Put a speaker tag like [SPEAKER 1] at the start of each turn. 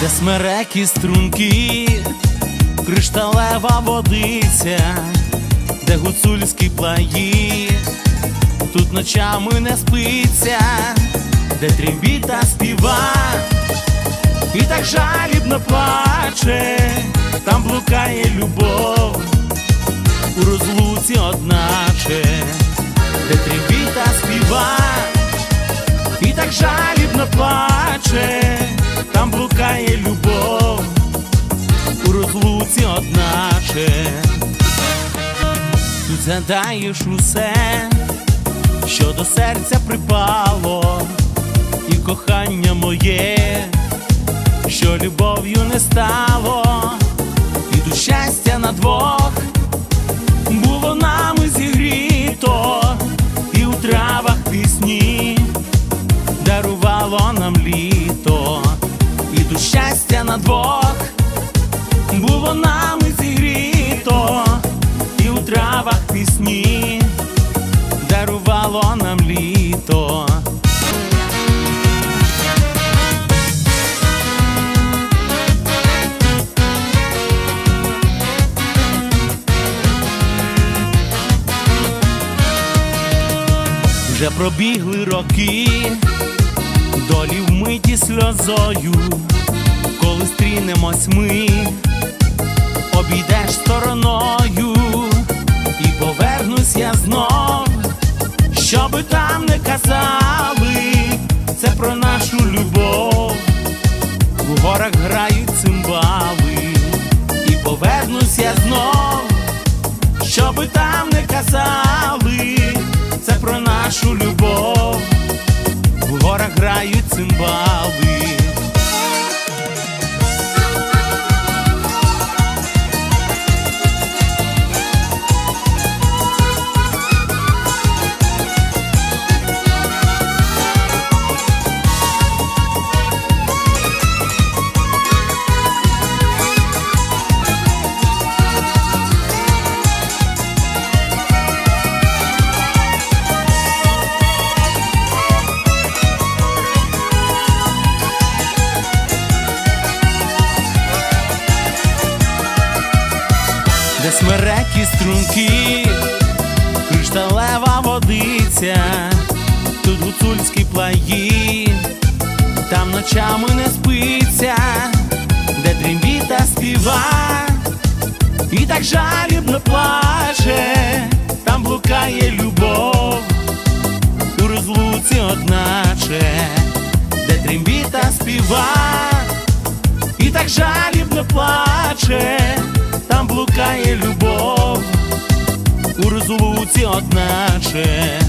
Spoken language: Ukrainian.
[SPEAKER 1] де смерекі струнки, кришталева водиця, де гуцульські плаї, тут ночами не спиться, де трембіта співа, і так жалібно плаче, там блукає любов, у розлуці одначе, там блукає любов, у розлуці одначе, тут згадаєш усе, що до серця припало, і кохання моє, що любов'ю не стало, і до щастя на двох було нами зігріто, і у травах пісні дарувало нам літо, і щастя на двох було нами зігріто, і у травах пісні дарувало нам літо. Вже пробігли роки, долі вмиті сльозою, коли стрінемось ми, обійдеш стороною, і повернусь я знов, що би там не казали, це про нашу любов, в горах грають цимбали, і повернусь я знов, що би там не казали, це про нашу любов, в горах грають цимбали. Смерекі струнки, кришталева водиця, тут гуцульські плаї, там ночами не спиться, де трембіта співа, і так жалібно плаче, там блукає любов, у розлуці одначе, де трембіта співа і так жалібно плаче, там блукає любов, у розлуці одначе.